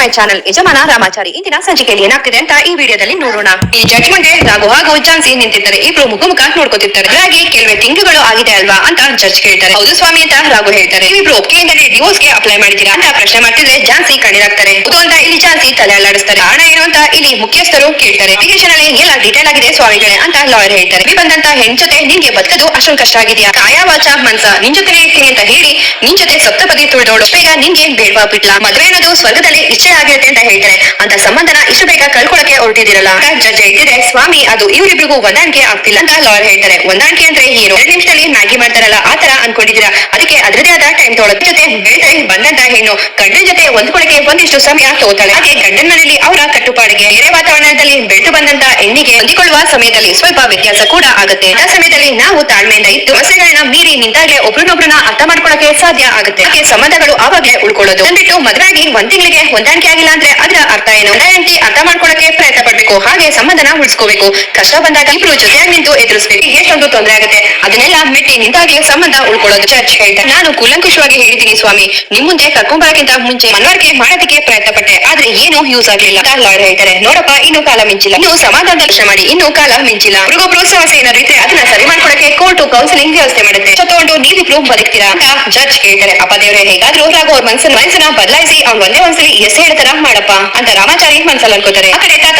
My channel ಯಜಮಾನ ರಾಮಾಚಾರಿ ಇಂದಿನ ಸಂಚಿಕೆಯಲ್ಲಿ ಏನಾಗ್ತಿದೆ ಅಂತ ಈ ವಿಡಿಯೋದಲ್ಲಿ ನೋಡೋಣ. ಈ ಜಟ್ ಮುಂದೆ ರಾಘು ಹಾಗೂ ಝಾನ್ಸಿ ನಿಂತಿದ್ದಾರೆ ಇಬ್ರು ಮುಖ ಮುಖ ನೋಡ್ಕೊತಿರ್ತಾರೆ. ಹಾಗೆ ಕೆಲವೇ ತಿಂಗಳುಗಳು ಆಗಿದೆ ಅಲ್ವಾ ಅಂತ ಜಡ್ಜ್ ಕೇಳ್ತಾರೆ. ಹೌದು ಸ್ವಾಮಿ ಅಂತ ರಾಘು ಹೇಳ್ತಾರೆ. ಇಬ್ರು ಒಪ್ಪಿಗೆಯಿಂದಲೇ ಡಿವೋರ್ಸ್ಗೆ ಅಪ್ಲೈ ಮಾಡಿದೀರಾ ಅಂತ ಪ್ರಶ್ನೆ ಮಾಡ್ತಿದ್ರೆ ಝಾನ್ಸಿ ಕಣ್ಣೀರಾಗ್ತಾರೆ. ಹೌದು ಅಂತ ಇಲ್ಲಿ ಝಾನ್ಸಿ ತಲೆ ಅಲ್ಲಾಡಿಸ್ತಾರೆ. ಕಾರಣ ಏನು ಅಂತ ಇಲ್ಲಿ ಮುಖ್ಯಸ್ಥರು ಕೇಳ್ತಾರೆ. ಅಪ್ಲಿಕೇಶನ್ ಅಲ್ಲಿ ಎಲ್ಲ ಡೀಟೇಲ್ ಆಗಿದೆ ಸ್ವಾಮಿಗಳೇ ಅಂತ ಲಾಯರ್ ಹೇಳ್ತಾರೆ. ಬಂದಂತ ಹೆಣ್ ಜೊತೆ ನಿಂಗೆ ಬದುಕದು ಅಷ್ಟೊಂದು ಕಷ್ಟ ಆಗಿದೆಯಾ? ಕಾಯ ವಾಚ ಮನ್ಸ, ನಿನ್ ಜೊತೆ ಇರ್ತೀನಿ ಅಂತ ಹೇಳಿ ನಿನ್ ಜೊತೆ ಸಪ್ತಪದಿ ತುಳಿದೋಡು ಬೇಗ ನಿನ್ಗೆ ಬೇಡವಾ ಬಿಟ್ಲಾ ಮದುವೆ ಅನ್ನೋದು ಸ್ವರ್ಗದಲ್ಲಿ ಇಷ್ಟೇ ಆಗಿರುತ್ತೆ ಅಂತ ಹೇಳ್ತಾರೆ. ಅಂತ ಸಂಬಂಧನ ಇಷ್ಟು ಬೇಗ ಕಳ್ಕೊಳಕ್ಕೆ ಹೊರಟಿದಿರಲ್ಲ ಜಡ್ಜ್ ಹೇಳ್ತಿದೆ ಸ್ವಾಮಿ, ಅದು ಇವರಿಬ್ರಿಗೂ ಹೊಂದಾಣಿಕೆ ಆಗ್ತಿಲ್ಲ ಅಂತ ಲಾಯರ್ ಹೇಳ್ತಾರೆ. ಹೊಂದಾಣಿಕೆ ಅಂದ್ರೆ ಏನು? ಎರಡು ನಿಮಿಷದಲ್ಲಿ ಮ್ಯಾಗಿ ಮಾಡ್ತಾರಲ್ಲ ತರ ಅನ್ಕೊಂಡಿದ್ದೀರಾ? ಅದಕ್ಕೆ ಅದ್ರದೇ ಆದ ಟೈಮ್ ತೊಗೊಳಕ್ ಜೊತೆ ಬೆಳೆದ್ರೆ ಬಂದಂತ ಹೆಣ್ಣು ಗಂಡನ ಜೊತೆ ಹೊಂದ್ಕೊಳಕ್ಕೆ ಒಂದಿಷ್ಟು ಸಮಯ ತೋತಾಳೆ ಹಾಗೆ ಗಂಡನ ಮನೆಯಲ್ಲಿ ಅವರ ಕಟ್ಟುಪಾಡಿಗೆ ಬೇರೆ ವಾತಾವರಣದಲ್ಲಿ ಬೆಳೆದು ಬಂದಂತ ಹೆಣ್ಣಿಗೆ ಹೊಂದಿಕೊಳ್ಳುವ ಸಮಯದಲ್ಲಿ ಸ್ವಲ್ಪ ವ್ಯತ್ಯಾಸ ಕೂಡ ಆಗುತ್ತೆ. ಆ ಸಮಯದಲ್ಲಿ ನಾವು ತಾಳ್ಮೆಯಿಂದ ಇದ್ದು ಸಮಸ್ಯೆಗಳನ್ನ ಮೀರಿ ನಿಂತಾಗ್ಲೇ ಒಬ್ರನ್ನೊಬ್ರನ್ನ ಅರ್ಥ ಮಾಡ್ಕೊಳಕ್ಕೆ ಸಾಧ್ಯ ಆಗುತ್ತೆ. ಸಂಬಂಧಗಳು ಆವಾಗ್ಲೇ ಉಳ್ಕೊಳ್ಳೋದು. ಬಂದಿಟ್ಟು ಮದ್ವೆ ಆಗಿ ಒಂದ್ ತಿಂಗಳಿಗೆ ಹೊಂದಾಣಿಕೆ ಆಗಿಲ್ಲ ಅಂದ್ರೆ ಅದರ ಅರ್ಥ ಏನು? ಹೆಂಡತಿ ಅರ್ಥ ಮಾಡ್ಕೊಳಕ್ಕೆ ಪ್ರಯತ್ನ ಪಡ್ಬೇಕು. ಹಾಗೆ ಸಂಬಂಧನ ಉಳಿಸ್ಕೋಬೇಕು. ಕಷ್ಟ ಬಂದಾಗ ಇಬ್ರು ಜೊತೆಯಾಗಿ ನಿಂತು ಎದುರಿಸ್ಬೇಕು. ಎಷ್ಟೊಂದು ತೊಂದರೆ ಆಗುತ್ತೆ. ಅದನ್ನೆಲ್ಲ ಮೆಟ್ಟಿ ನಿಂತಾಗ್ಲೇ ಸಂಬಂಧ ಉಳ್ಕೊಳ್ಳೋದು ಚರ್ಚ್ ಹೇಳ್ತಾರೆ. ನಾನು ಕೂಲಂಕುಷವಾಗಿ ಹೇಳಿದ್ದೀನಿ ಸ್ವಾಮಿ. ನಿಮ್ ಮುಂದೆ ಕರ್ಕೊಂಬರಕ್ಕಿಂತ ಮುಂಚೆ ಮನವರಿಕೆ ಮಾಡೋದಕ್ಕೆ ಪ್ರಯತ್ನ ಪಟ್ಟೆ. ಆದ್ರೆ ಏನು ಯೂಸ್ ಆಗ್ಲಿಲ್ಲ. ಲಾರ್ಡ್ ಹೇಳ್ತಾರೆ. ನೋಡಪ್ಪ, ಇನ್ನು ಕಾಲ ಮಿಂಚಿಲ್ಲ. ಇನ್ನು ಸಮಾಧಾನದ ಯೋಚನೆ ಮಾಡಿ. ಇನ್ನು ಕಾಲ ಮಿಂಚಿಲ್ಲ. ಮೃಗ ಸಮಸ್ಯೆ ಏನಾದ್ರು ಇದ್ರೆ ಅದನ್ನ ಸರಿ ಮಾಡ್ಕೊಳಕ್ಕೆ ಕೋರ್ಟ್ ಕೌನ್ಸಿಲಿಂಗ್ ವ್ಯವಸ್ಥೆ ಮಾಡುತ್ತೆ ತಗೊಂಡು ಪ್ರೂಫ್ ಬದುಕ್ತೀರಾ ಅಂತ ಜಡ್ಜ್ ಕೇಳ್ತಾರೆ ಅಪ್ಪ ದೇವ್ರೆ, ಹೇಗಾದ್ರು ರಾಘವ್ ಅವ್ರ ಮನ್ಸನ್ನ ಮನ್ಸನ್ನ ಬದಲಾಯಿಸಿ ಅವ್ನ್ ಒಂದೇ ಒಂದ್ಸಲಿ ಎಸ್ ಹೇಳ್ತಾರ? ಮಾಡಪ್ಪ ಅಂತ ರಾಮಾಚಾರಿ ಮನ್ಸಲ್ಲಿ ಅನ್ಕೋತಾರೆ. ಆ ಕಡೆ ತಾತ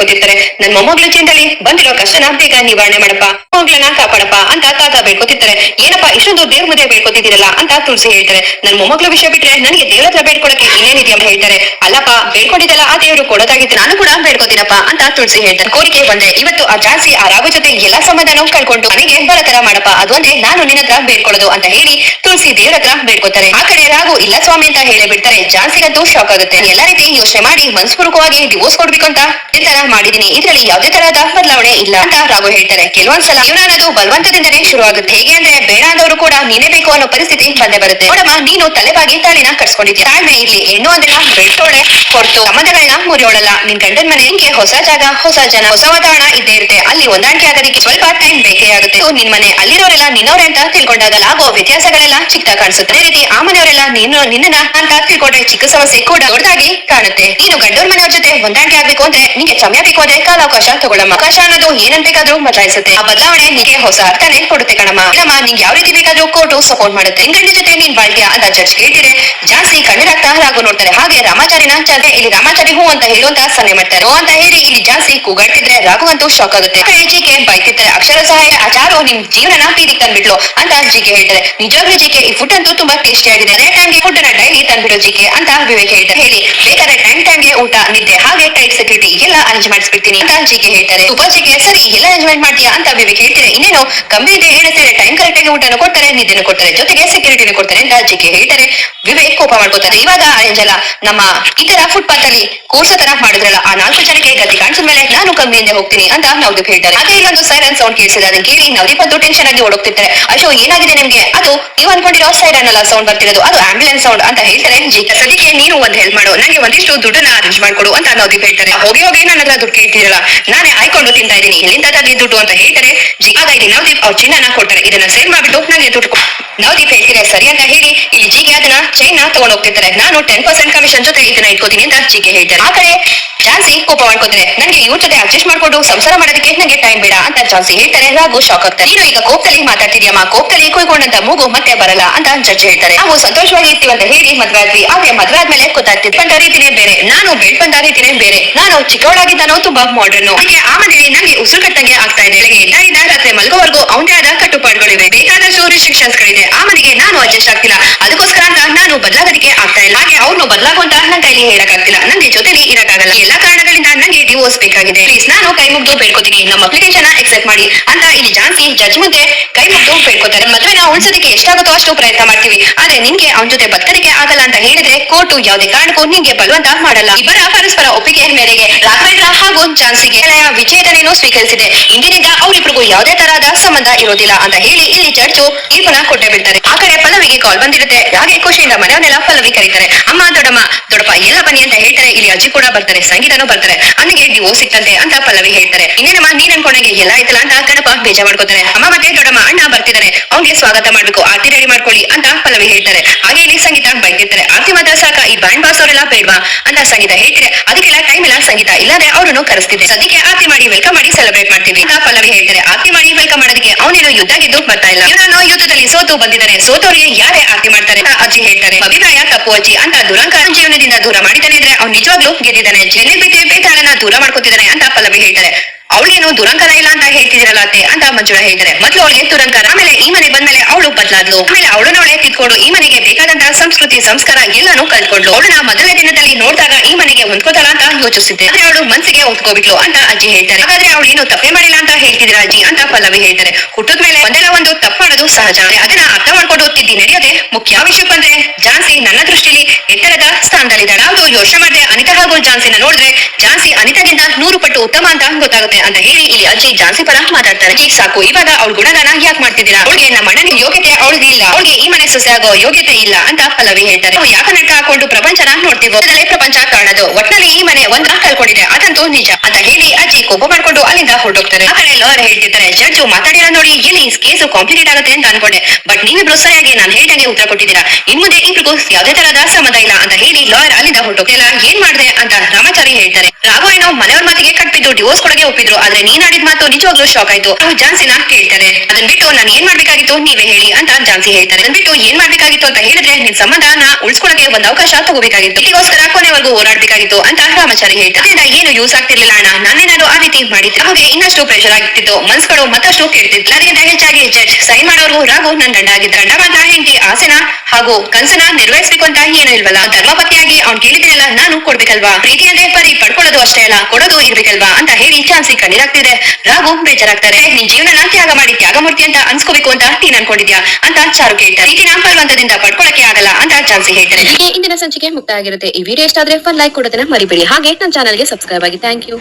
ಬೇಡ್ಕೋತಿರ್ತಾರೆ ನನ್ ಮೊಮ್ಮಗ್ಳು ಜೀವನದಲ್ಲಿ ಬಂದಿರೋ ಕಷ್ಟನ ಬೇಗ ನಿವಾರಣೆ ಮಾಡಪ್ಪ. ಮೊಮ್ಮಗ್ಳನ್ನ ಕಾಪಾಡಪ್ಪ ಅಂತ ತಾತ ಬೇಡ್ಕೋತಿರ್ತಾರೆ. ಏನಪ್ಪ, ಇಷ್ಟೊಂದು ದೇವ್ರ ಮುಂದೆ ಬೇಡ್ಕೋತಿದ್ದೀರಲ್ಲ ಅಂತ ತುಳಸಿ ಹೇಳ್ತಾರೆ. ನನ್ ಮೊಮ್ಮಗಳ ವಿಷಯ ಬಿಟ್ರೆ ನನಗೆ ದೇವ್ರ ಹತ್ರ ಬೇಡ್ಕೊಳಕ್ಕೆ ಇನ್ನೇನಿದೆಯಾ ಅಂತ ಹೇಳ್ತಾರೆ. ಅಲ್ಲಪ್ಪ, ಬೇಡ್ಕೊಂಡಿದ್ದಲ್ಲ ಆ ದೇವ್ರು ಕೊಡೋದಾಗಿತ್ತು. ನಾನು ಕೂಡ ಬೇಡ್ಕೋತೀನಪ್ಪ ಅಂತ ತುಳಸಿ ಹೇಳ್ತಾರೆ. ಕೋರಿಕೆ ಬಂದೆ ಇವತ್ತು ಆ ಜಾಸ್ತಿ ಆ ರಾಘು ಜೊತೆ ಎಲ್ಲಾ ಸಂಬಂಧನೂ ಕಳ್ಕೊಂಡು ನನಗೆ ಬರತರ ಮಾಡಪ್ಪ. ಅದೊಂದೇ ನಾನು ನಿನ್ನ ಹತ್ರ ಬೇಡ್ಕೊಳ್ಳೋದು ಅಂತ ಹೇಳಿ ತುಳಸಿ ದೇವ್ರ ಹತ್ರ ಬೇಡ್ಕೋತಾರೆ. ಆ ಕಡೆ ರಾಘು, ಇಲ್ಲ ಸ್ವಾಮಿ ಅಂತ ಹೇಳಿ ಬಿಡ್ತಾರೆ ಜಾನ್ಸಿಗಂತೂ ಶಾಕ್ ಆಗುತ್ತೆ. ಎಲ್ಲಾ ರೀತಿ ಯೋಚನೆ ಮಾಡಿ ಮನಸ್ಪೂರ್ವಕವಾಗಿ ಡಿವೋರ್ಸ್ ಕೊಡ್ಬೇಕು ಅಂತ ಮಾಡಿದೀನಿ ಇದರಲ್ಲಿ ಯಾವುದೇ ತರಹದ ಬದಲಾವಣೆ ಇಲ್ಲ ಅಂತ ರಾಘು ಹೇಳ್ತಾರೆ. ಕೆಲವೊಂದ್ಸಲ ಜೀವನ ಅನ್ನೋದು ಶುರು ಆಗುತ್ತೆ ಹೇಗೆ ಅಂದ್ರೆ ಬೇಡ ಅಂದವರು ಕೂಡ ನೀನೇ ಬೇಕು ಅನ್ನೋ ಪರಿಸ್ಥಿತಿ ಬಂದೇ ಬರುತ್ತೆ. ನೋಡಮ್ಮ, ನೀನು ತಲೆಬಾಗಿ ತಾಳಿನ ಕಟ್ಸ್ಕೊಂಡಿದ್ಯಾ ತಾಳ್ಮೆ ಇರ್ಲಿ. ಹೆಣ್ಣು ಅದನ್ನ ಬೆಳ್ತೋಳೆ ಹೊರತು ಸಂಬಂಧಗಳನ್ನ ಮುರಿಯೋಳಲ್ಲ. ನಿನ್ ಗಂಡನ್ ಮನೆ ಹೊಸ ಜಾಗ, ಹೊಸ ಜನ, ಹೊಸ ವಾತಾವರಣ ಇದ್ದೇ ಇರುತ್ತೆ. ಅಲ್ಲಿ ಹೊಂದಾಣಿಕೆ ಆಗೋದಕ್ಕೆ ಸ್ವಲ್ಪ ಟೈಮ್ ಬೇಕೇ ಆಗುತ್ತೆ. ನಿನ್ ಮನೆ, ಅಲ್ಲಿರೋರೆಲ್ಲ ನಿನ್ನವ್ರೆ ಅಂತ ತಿಳ್ಕೊಂಡಾಗ ಆಗೋ ವ್ಯತ್ಯಾಸಗಳೆಲ್ಲ ಚಿಕ್ಕ ಕಾಣಿಸುತ್ತೆ. ಅದೇ ರೀತಿ ಆ ಮನೆಯವರೆಲ್ಲ ನೀನು ನಿನ್ನ ಅಂತ ತಿಳ್ಕೊಂಡ್ರೆ ಚಿಕ್ಕ ಸಮಸ್ಯೆ ಕೂಡ ದೊಡ್ಡದಾಗಿ ಕಾಣುತ್ತೆ. ನೀನು ಗಂಡವ್ರ ಮನೆಯವ್ರ ಜೊತೆ ಹೊಂದಾಣಿಕೆ ಆಗ್ಬೇಕು ಅಂದ್ರೆ ನಿಂಗೆ ಸಮಯ ಬೇಕು ಅಂದ್ರೆ ಕಾಲಾವಕಾಶ ತಗೊಳ್ಳಮ್ಮ. ಅವಕಾಶ ಅನ್ನೋದು ಏನಂತ ಬೇಕಾದ್ರೂ ಬದಲಾಯಿಸುತ್ತೆ. ಆ ಬದಲಾವಣೆ ನಿಮಗೆ ಹೊಸ ಅರ್ಥನೇ ಕೊಡುತ್ತೆ ಕಣಮ್ಮ. ಇಲ್ಲಮ್ಮ ನಿಂಗೆ ಯಾವ ರೀತಿ ಬೇಕಾದ್ರೂ ಕೋರ್ಟು ಸಪೋರ್ಟ್ ಮಾಡುತ್ತೆ. ಇಂಗ್ಲೆಂಡ್ ಜೊತೆ ನೀನ್ ಬಾಳ್ತೀಯ ಅಂತ ಜಡ್ಜ್ ಕೇಳಿದ್ರೆ ಜಾಸ್ತಿ ಕಣ್ಣೀರಾಗ್ತಾ ರಾಘು ನೋಡ್ತಾರೆ ಹಾಗೆ ರಾಮಾಚಾರಿನ ಚಂದ್ರೆ ಇಲ್ಲಿ ರಾಮಾಚಾರಿ ಹೂ ಅಂತ ಹೇಳುವಂತ ಸನ್ನೆ ಮಾಡ್ತಾರೆ. ಓ ಅಂತ ಹೇಳಿ ಇಲ್ಲಿ ಜಾಸ್ತಿ ಕೂಗಾಡ್ತಿದ್ರೆ ರಾಘು ಅಂತೂ ಶಾಕ್ ಆಗುತ್ತೆ. ಜಿಕೆ ಬೈತಿರ್ತಾರೆ ಅಕ್ಷರ ಸಹಾಯ ಆಚಾರು ನಿಮ್ ಜೀವನ ಬೀದಿಗೆ ತಂದ್ಬಿಟ್ಲು ಅಂತ ಜಿಕೆ ಹೇಳ್ತಾರೆ. ನಿಜವಾಗ್ಲೂ ಜಿಕೆ ಈ ಫುಡ್ ಅಂತೂ ತುಂಬಾ ಟೇಸ್ಟಿ ಆಗಿದೆ. ಅದೇ ಟೈಮ್ಗೆ ಫುಡ್ ಅನ್ನ ಡೈಲಿ ತಂದ್ಬಿಡು ಜಿಕೆ ಅಂತ ವಿವೇಕ್ ಹೇಳ್ತಾರೆ ಹೇಳಿ, ಬೇಕಾದ್ರೆ ಟೈಮ್ ಟೈಮ್ಗೆ ಊಟ, ನಿದ್ದೆ, ಹಾಗೆ ಟೈಟ್ ಸೆಕ್ಯೂರಿಟಿ ಎಲ್ಲ ಅರೇಂಜ್ ಮಾಡಿಸ್ಬಿಡ್ತೀನಿ. ಅಂತ ಜಿಕೆ ಹೇಳ್ತಾರೆ ಉಪಾಜಿಗೆ ಸರಿ, ಎಲ್ಲ ಅರೇಂಜ್ಮೆಂಟ್ ಮಾಡ್ತೀಯಾ? ಅಂತ ವಿವೇಕ್ ಹೇಳ್ತಾರೆ ಇನ್ನೇನು ಇದೆ ಹೇಳ್ತಾರೆ ಟೈಮ್ ಕರೆಕ್ಟ್ ಆಗಿ ಊಟನ ಕೊಡ್ತಾರೆ, ನಿದ್ದೆನೂ ಕೊಡ್ತಾರೆ, ಜೊತೆಗೆ ಸೆಕ್ಯೂರಿಟಿನೂ ಕೊಡ್ತಾರೆ ಅಂತ ಜಿಕೆ ಹೇಳ್ತಾರೆ. ವಿವೇಕ್ ಕೋಪ ಮಾಡ್ಕೋತಾರೆ ಇವಾಗ ಅರೇಂಜ್ ಅಲ್ಲ, ನಮ್ಮ ಈ ತರ ಫುಟ್ಪಾತ್ ಅಲ್ಲಿ ಕೋರ್ಸ್ ತರ ಮಾಡಿದ್ರಲ್ಲ, ಆ ನಾಲ್ಕು ಜನಕ್ಕೆ ಗತಿ ಕಾಣಿಸಿದ ಮೇಲೆ ನಾನು ಕಮ್ಮಿಯಿಂದ ಹೋಗ್ತೀನಿ ಅಂತ ನವದೀಪ್ ಹೇಳ್ತಾರೆ. ಅದೇ ಇಲ್ಲೊಂದು ಸೈರನ್ ಸೌಂಡ್ ಕೇಳಿಸಿದೆ, ಅದನ್ನ ಕೇಳಿ ನವದೀಪ್ ಅದು ಟೆನ್ಷನ್ ಆಗಿ ಓಡೋಗ್ತಿರ್ತಾರೆ. ಅಶೋ ಏನಾಗಿದೆ ನಿಮ್ಗೆ? ಅದು, ನೀವು ಅನ್ಕೊಂಡಿರೋ ಸೈರನ್ ಅಲ್ಲ ಸೌಂಡ್ ಬರ್ತಿರೋದು, ಅದು ಆಂಬ್ಯುಲೆನ್ಸ್ ಸೌಂಡ್ ಅಂತ ಹೇಳ್ತಾರೆ. ಜಿ ಸದ್ಯಕ್ಕೆ ನೀನು ಒಂದ್ ಹೆಲ್ಪ್ ಮಾಡು, ನಂಗೆ ಒಂದಿಷ್ಟು ದುಡ್ಡನ್ನ ಅರೇಂಜ್ ಮಾಡ್ಕೊಡು ಅಂತ ನವದೀಪ್ ಹೇಳ್ತಾರೆ. ಹೋಗಿ ಹೋಗಿ ನನ್ನ ಹತ್ರ ದುಡ್ಡು ಕೇಳ್ತಿರಲ್ಲ ನಾನೇ ಆಯ್ಕೊಂಡು ತಿಂತಾ ಇದ್ದೀನಿ. ಎಲ್ಲಿಂದ ದುಡ್ಡು ಅಂತ ಹೇಳ್ತಾರೆ. ಜಿ ಆಗ ಇಲ್ಲಿ ನವದೀಪ್ ಅವ್ರ ಚಿನ್ನ ಕೊಡ್ತಾರೆ. ಇದನ್ನ ಸೇಲ್ ಮಾಡ್ಬಿಟ್ಟು ನನಗೆ ದುಡ್ಡು. ನವದೀಪ್ ಹೇಳ್ತೀರಾ ಸರಿ ಅಂತ ಹೇಳಿ ಇಲ್ಲಿ ಜಿಗೆ ಅದನ್ನ ಚೈನ್ನ ತಗೊಂಡ್ ಹೋಗ್ತಿರ್ತಾರೆ. ನಾನು ಟೆನ್ ಪರ್ಸೆಂಟ್ ಕಮಿಷನ್ ಜೊತೆ ಇದನ್ನ ಇಟ್ಕೋತೀನಿ ಅಂತ ಜಿಗೆ ಹೇಳ್ತಾರೆ. ಆ ಕಡೆ ಜಾನ್ಸಿ ಕೋಪ ಮಾಡ್ಕೋತಾರೆ ನನಗೆ ಇವ್ರ ಜೊತೆ ಅಡ್ಜಸ್ಟ್ ಮಾಡ್ಕೊಂಡು ಸಂಸಾರ ಮಾಡೋದಕ್ಕೆ ನನಗೆ ಟೈಮ್ ಬೇಡ ಅಂತ ಜಾನ್ಸಿ ಹೇಳ್ತಾರೆ. ರಾಘು ಶಾಕ್ ಆಗ್ತಾರೆ ನೀನು ಈಗ ಕೋಪದಲ್ಲಿ ಮಾತಾಡ್ತಿದ್ಯಮ್ಮ. ಕೋಪದಲ್ಲಿ ಕುಯ್ಕೊಂಡಂತ ಮೂಗು ಮತ್ತೆ ಬರಲ್ಲ ಅಂತ ಜಡ್ಜ್ ಹೇಳ್ತಾರೆ. ನಾವು ಸಂತೋಷವಾಗಿ ಇರ್ತೀವಿ ಅಂತ ಹೇಳಿ ಮದ್ವೆ ಆದ್ವಿ. ಆದ್ರೆ ಮದ್ವೆ ಆದ್ಮೇಲೆ ಗೊತ್ತಾಗ್ತಿತ್ತು. ಬಂದ ರೀತಿನೇ ಬೇರೆ. ನಾನು ಬೆಳ್ ಬಂದ ರೀತಿನೇ ಬೇರೆ. ನಾನು ಚಿಕ್ಕವಳಾಗಿದ್ದಾನೋ ತುಂಬಾ ಮಾಡರ್ನ್ ಹಾಗೆ ಆ ಮನೆಯಲ್ಲಿ ಉಸಿರು ಕಟ್ಟಂಗೆ ಆಗ್ತಾ ಇದೆ. ಎದ್ದಾಗಿಂದ ರಾತ್ರಿ ಮಲ್ಗೋವರೆಗೂ ಅವನದೇ ಆದ ಕಟ್ಟುಪಾಡುಗಳಿವೆ. ಬೇಕಾದಷ್ಟು ರಿಸ್ಟ್ರಿಕ್ಷನ್ಸ್ ಗಳಿದೆ. ಆ ಮನೆಗೆ ನಾನು ಅಡ್ಜಸ್ಟ್ ಆಗ್ತಿಲ್ಲ. ಅದಕ್ಕೋಸ್ಕರ ನಾನು ಬದಲಾಗೋದಕ್ಕೆ ಆಗ್ತಾ ಇಲ್ಲ. ಹಾಗೆ ಅವ್ರು ಬದಲಾಗುವಂತ ನನ್ನ ಕೈಲಿ ಹೇಳಕ್ಕಾಗ್ತಿಲ್ಲ ನಂಗೆ ಜೊತೆಲಿ ಇರಕ್ಕಾಗಲ್ಲ. ಎಲ್ಲಾ ಕಾರಣಗಳಿಂದ ನಂಗೆ ಡಿವೋರ್ಸ್ ಬೇಕಾಗಿದೆ. ಪ್ಲೀಸ್ ನಾನು ಕೈ ಮುಗ್ದು ಬೇಡ್ಕೋತೀನಿ. ನಮ್ಮ ಅಪ್ಲಿಕೇಶನ್ ಅಕ್ಸೆಪ್ಟ್ ಮಾಡಿ. ಅಂತ ಇಲ್ಲಿ ಜಾನ್ಸಿ ಜಡ್ಜ್ ಮುಂದೆ ಕೈ ಮುಗ್ದು ಬೇಡ್ಕೋತಾರೆ. ಮದ್ವೆನ ಉಳಿಸೋದಕ್ಕೆ ಎಷ್ಟಾಗುತ್ತೋ ಅಷ್ಟು ಪ್ರಯತ್ನ ಮಾಡ್ತೀವಿ. ಆದ್ರೆ ನಿನ್ಗೆ ಅವನ ಜೊತೆ ಬದುಕಲಿಕ್ಕೆ ಆಗಲ್ಲ ಅಂತ ಹೇಳಿದ್ರೆ ಕೋರ್ಟ್ ಯಾವುದೇ ಕಾರಣಕ್ಕೂ ನಿಂಗೆ ಬಲವಂತ ಮಾಡಲ್ಲ. ಇಬ್ಬರ ಪರಸ್ಪರ ಒಪ್ಪಿಗೆ ಮೇರೆಗೆ ರಾಘವೇಂದ್ರ ಹಾಗೂ ಜಾನ್ಸಿಗೆ ಲಯ ವಿಜೇತನೇನು ಸ್ವೀಕರಿಸಿದೆ. ಇಂದಿನಿಂದ ಅವರಿಬ್ಬರಿಗೂ ಯಾವುದೇ ತರಹದ ಸಂಬಂಧ ಇರೋದಿಲ್ಲ ಅಂತ ಹೇಳಿ ಇಲ್ಲಿ ಜಡ್ಜು ತೀರ್ಪನ್ನ ಕೊಟ್ಟೆ ಬಿಡ್ತಾರೆ. ಆ ಕಡೆ ಪಲ್ಲವಿಗೆ ಕಾಲ್ ಬಂದಿರುತ್ತೆ. ಹಾಗೆ ಖುಷಿಯಿಂದ ಮನೆಯವನ್ನೆಲ್ಲ ಪಲ್ಲವಿ ಕರೀತಾರೆ. ಅಮ್ಮ, ದೊಡ್ಡಮ್ಮ, ದೊಡ್ಡಪ್ಪ ಎಲ್ಲ ಬನ್ನಿ ಅಂತ ಹೇಳ್ತಾರೆ. ಇಲ್ಲಿ ಅಜ್ಜಿ ಕೂಡ ಬರ್ತಾರೆ, ಸಂಗೀತನೂ ಬರ್ತಾರೆ. ಅವನಿಗೆ ಡಿವೋರ್ಸ್ ಸಿಕ್ತಂತೆ ಅಂತ ಪಲ್ಲವಿ ಹೇಳ್ತಾರೆ. ಇನ್ನೇನಮ್ಮ ನೀನ್ ಅನ್ಕೊಂಡಂಗೆ ಎಲ್ಲ ಆಯ್ತಲ್ಲ ಅಂತ ಗಣಪ ಬೇಜ ಮಾಡ್ಕೋತಾರೆ. ಅಮ್ಮ ಮತ್ತೆ ದೊಡ್ಡಮ್ಮ, ಅಣ್ಣ ಬರ್ತಿದ್ದಾರೆ. ಅವ್ನಿಗೆ ಸ್ವಾಗತ ಮಾಡ್ಬೇಕು, ಆರ್ತಿ ರೆಡಿ ಮಾಡ್ಕೊಳ್ಳಿ ಅಂತ ಪಲ್ಲವಿ ಹೇಳ್ತಾರೆ. ಹಾಗೆ ಇಲ್ಲಿ ಸಂಗೀತ ಬೈತಿರ್ತಾರೆ ಆರ್ತಿ ಮಾತ್ರ ಸಾಕ, ಈ ಬ್ಯಾಂಡ್ ಬಾಸ್ ಅವರೆಲ್ಲ ಬೇಡ್ವಾ? ಅಂತ ಸಂಗೀತ ಹೇಳ್ತಾರೆ ಅದಕ್ಕೆಲ್ಲ ಟೈಮ್ ಇಲ್ಲ ಸಂಗೀತ. ಇಲ್ಲದೆ ಅವ್ರನ್ನು ಕರೆಸ್ತಿದ್ದೆ. ಸದ್ಯಕ್ಕೆ ಆರ್ತಿ ಮಾಡಿ ವೆಲ್ಕಮ್ ಮಾಡಿ ಸೆಲೆಬ್ರೇಟ್ ಮಾಡ್ತೀವಿ ಅಂತ ಪಲ್ಲವಿ ಹೇಳ್ತಾರೆ. ಆರ್ತಿ ಮಾಡಿ ಅವನೇನು ಯುದ್ಧ ಗೆದ್ದು ಬರ್ತಾ ಇಲ್ಲ. ಇವರನ್ನು ಯುದ್ಧದಲ್ಲಿ ಸೋತು ಬಂದಿದ್ದಾರೆ. ಸೋತವರಿಗೆ ಯಾರೇ ಆರ್ತಿ ಮಾಡ್ತಾರೆ? ಅಜ್ಜಿ ಹೇಳ್ತಾರೆ ಅಭಿಪ್ರಾಯ ತಪ್ಪು ಅಜ್ಜಿ. ಅಂತ ದುರಂಕಾರ ಜೀವನದಿಂದ ದೂರ ಮಾಡಿದ್ದಾನೆ ಅಂದ್ರೆ ಅವ್ನು ನಿಜವಾಗ್ಲೂ ಗೆದ್ದಿದ್ದಾನೆ. ಜೈಲಿಗೆ ಬಿಟ್ಟು ಬೇತಾಳನ್ನ ದೂರ ಮಾಡ್ಕೊತಿದ್ದಾನೆ ಅಂತ ಪಲ್ಲವಿ ಹೇಳ್ತಾರೆ. ಅವಳೇನು ದುರಂಕಾರ ಇಲ್ಲ ಅಂತ ಹೇಳ್ತಿದಿರಲ್ಲ ಅತ್ತೆ ಅಂತ ಮಂಜುಳ ಹೇಳ್ತಾರೆ ಮೊದ್ಲು ಅವಳಿಗೆ ದುರಂಕಾರ ಆಮೇಲೆ ಈ ಮನೆ ಬಂದ ಮೇಲೆ ಅವಳು ಬದಲಾದ್ಲು. ಆಮೇಲೆ ಅವಳನ್ನ ಅವಳೆ ತಿದ್ಕೊಂಡು ಈ ಮನೆಗೆ ಬೇಕಾದಂತಹ ಸಂಸ್ಕೃತಿ, ಸಂಸ್ಕಾರ ಎಲ್ಲಾನು ಕಲ್ತ್ಕೊಂಡ್ಲು ಅವಳನ್ನ ಮೊದಲನೇ ದಿನದಲ್ಲಿ ನೋಡಿದಾಗ ಈ ಮನೆಗೆ ಹೊಂದ್ಕೋತಾಳ ಅಂತ ಯೋಚಿಸಿದ್ದೆ. ಆದ್ರೆ ಅವಳು ಮನ್ಸಿಗೆ ಒಪ್ಕೋಬಿಟ್ಲು ಅಂತ ಅಜ್ಜಿ ಹೇಳ್ತಾರೆ. ಹಾಗಾದ್ರೆ ಅವಳು ಏನು ತಪ್ಪೇ ಮಾಡಿಲ್ಲ ಅಂತ ಹೇಳ್ತಿದ್ರ ಅಜ್ಜಿ ಅಂತ ಪಲ್ಲವಿ ಹೇಳ್ತಾರೆ. ಹುಟ್ಟದ ಮೇಲೆ ಒಂದಲ್ಲ ಒಂದು ತಪ್ಪು ಮಾಡೋದು ಸಹಜ. ಅದನ್ನ ಅರ್ಥ ಮಾಡ್ಕೊಂಡು ತಿದ್ದಿ ಮುಖ್ಯ ವಿಷಯಕ್ಕೆ ಬಂದ್ರೆ, ಝಾನ್ಸಿ ನನ್ನ ದೃಷ್ಟಿಲಿ ಎತ್ತರದ ಸ್ಥಾನದಲ್ಲಿದ್ದಾಳೆ. ಹೌದು ಯೋಚನೆ ಮಾಡಿದ್ರೆ ಅನಿತಾ ಹಾಗೂ ಝಾನ್ಸಿನ ನೋಡಿದ್ರೆ, ಝಾನ್ಸಿ ಅನಿತಾಗಿಂತ ನೂರು ಪಟ್ಟು ಉತ್ತಮ ಅಂತ ಗೊತ್ತಾಗುತ್ತೆ ಅಂತ ಹೇಳಿ ಇಲ್ಲಿ ಅಜ್ಜಿ ಝಾನ್ಸಿ ಪರ ಮಾತಾಡ್ತಾರೆ. ಈಗ ಸಾಕು. ಇವಾಗ ಅವಳು ಗುಣಗಾನ ಯಾಕೆ ಮಾಡ್ತಿದ್ದೀರಾ? ಅವಳಿಗೆ ನಮ್ಮ ಅಣ್ಣನಿಗೆ ಯೋಗ್ಯತೆ ಅವಳಿಗೆ ಇಲ್ಲ. ಅವಳಿಗೆ ಈ ಮನೆ ಸೊಸೆ ಆಗೋ ಯೋಗ್ಯತೆ ಇಲ್ಲ ಅಂತ ಪಲ್ಲವಿ ಹೇಳ್ತಾರೆ. ನಾವು ಯಾಕೆ ನಟ ಹಾಕೊಂಡು ಪ್ರಪಂಚನ ನೋಡ್ತೀವೋ? ಅದರಲ್ಲೇ ಪ್ರಪಂಚ ಕಾಣೋದು. ಒಟ್ಟಿನಲ್ಲಿ ಈ ಮನೆ ಒಂದ ಕಳ್ಕೊಂಡಿದೆ ಅದಂತೂ ನಿಜ ಅಂತ ಹೇಳಿ ಅಜ್ಜಿ ಕೋಪ ಮಾಡ್ಕೊಂಡು ಅಲ್ಲಿಂದ ಹೊರಟೋಗ್ತಾರೆ. ಆ ಕಡೆ ಹೇಳ್ತಿದ್ದಾರೆ ಜಡ್ಜು, ಮಾತಾಡಿರೋ ನೋಡಿ, ಎಲ್ಲಿ ಕೇಸು ಕಾಂಪ್ಲಿಕೇಟ್ ಆಗುತ್ತೆ ಅಂತ ಅನ್ಕೊಂಡೆ. ಬಟ್ ನೀವಿಬ್ರು ಸರಿಯಾಗಿ ನಾನು ಹೇಳಿದಂಗೆ ಉತ್ತರ ಕೊಟ್ಟಿದ್ದೀರಾ? ಇನ್ ಮುಂದೆ ಇಬ್ರಿಗೂ ಯಾವುದೇ ತರಹದ ಸಂಬಂಧ ಇಲ್ಲ ಅಂತ ಹೇಳಿ ಲಾಯರ್ ಅಲ್ಲಿಂದ ಕೆಲ ಏನ್ ಮಾಡಿದೆ ಅಂತ ರಾಮಾಚಾರಿ ಹೇಳ್ತಾರೆ. ರಾಘು ಏನೋ ಮನೆಯವ್ರ ಮಾತಿಗೆ ಕಟ್ಬಿದ್ದು ಡಿವೋರ್ಸ್ ಕೊಡಗೆ ಒಪ್ಪಿದ್ರು. ಆದ್ರೆ ನೀನ್ ಮಾತು ನಿಜವಾಗ್ಲೂ ಶಾಕ್ ಆಯ್ತು. ಅವ್ರು ಜಾನ್ಸಿನ ಕೇಳ್ತಾರೆ. ಅದನ್ ಬಿಟ್ಟು ನಾನು ಏನ್ ಮಾಡ್ಬೇಕಾಗಿತ್ತು ನೀವೇ ಹೇಳಿ ಅಂತ ಜಾನ್ಸಿ ಹೇಳ್ತಾರೆ. ಅದನ್ ಬಿಟ್ಟು ಏನ್ ಮಾಡ್ಬೇಕಾಗಿತ್ತು ಅಂತ ಹೇಳಿದ್ರೆ ನಿನ್ ಸಂಬಂಧನ ಉಳಿಸ್ಕೊಳಕ್ಕೆ ಒಂದ್ ಅವಕಾಶ ತಗೋಬೇಕಾಗಿತ್ತು. ಇದಕ್ಕೋಸ್ಕರ ಕೊನೆವರೆಗೂ ಓಡಾಡ್ಬೇಕಾಗಿತ್ತು ಅಂತ ರಾಮಾಚಾರಿ ಹೇಳ್ತಾರೆ. ಏನು ಯೂಸ್ ಆಗ್ತಿರ್ಲಿಲ್ಲ ಅಣ್ಣ. ನಾನೇನಾದ್ರು ಆ ರೀತಿ ಮಾಡಿದ್ರೆ ಅವಾಗ ಇನ್ನಷ್ಟು ಪ್ರೆಷರ್ ಆಗ್ತಿತ್ತು. ಮನ್ಸುಗಳು ಮತ್ತಷ್ಟು ಕೇಳ್ತಿತ್ತು ಅದಕ್ಕಿಂತ ಹೆಚ್ಚಾಗಿ ಜಡ್ಜ್ ರಾಘವ್ ನನ್ನ ಗಂಡ ಆಗಿದ್ದ ಹೆಂಡತಿ ಆಸೆನ ಹಾಗೂ ಕನ್ಸನ ನಿರ್ವಹಿಸಬೇಕು ಅಂತ ಏನು ಇಲ್ವಲ್ಲ? ಧರ್ಮಪತಿಯಾಗಿ ಅವ್ನ್ ಕೇಳಿದ್ರೆಲ್ಲ ನಾನು ಕೊಡ್ಬೇಕಲ್ವಾ? ಪ್ರೀತಿ ಅಂದ್ರೆ ಬರೀ ಪಡ್ಕೊಳ್ಳೋದು ಅಷ್ಟೇ ಅಲ್ಲ, ಕೊಡೋದು ಇರ್ಬೇಕಲ್ವಾ? ಅಂತ ಹೇಳಿ ಚಾನ್ಸಿ ಕಣ್ಣೀರಾಗ್ತಿದೆ. ರಾಘು ಬೇಜಾರಾಗ್ತಾರೆ. ನಿನ್ ಜೀವನ ತ್ಯಾಗ ಮಾಡಿ ತ್ಯಾಗಮೂರ್ತಿ ಅಂತ ಅನ್ಸ್ಕೋಬೇಕು ಅಂತ ನೀನ್ ಅನ್ಕೊಂಡಿದ್ಯಾ? ಅಂತ ಚಾರು ಕೇಳ್ತಾರೆ ನಾನ್ ಬಲವಂತದಿಂದ ಪಡ್ಕೊಳಕ್ಕೆ ಆಗಲ್ಲ ಅಂತ ಚಾನ್ಸಿ ಹೇಳ್ತಾರೆ. ಇಂದಿನ ಸಂಚಿಕೆ ಮುಕ್ತ ಆಗಿರುತ್ತೆ ಈ ವಿಡಿಯೋ ಇಷ್ಟ ಆದ್ರೆ ಫನ್ ಲೈಕ್ ಕೊಡೋದನ್ನ ಮರಿಬೇಡಿ. ಹಾಗೆ ನನ್ನ ಚಾನಲ್ಗೆ ಸಬ್ಸ್ಕ್ರೈಬ್ ಆಗಿ. Thank you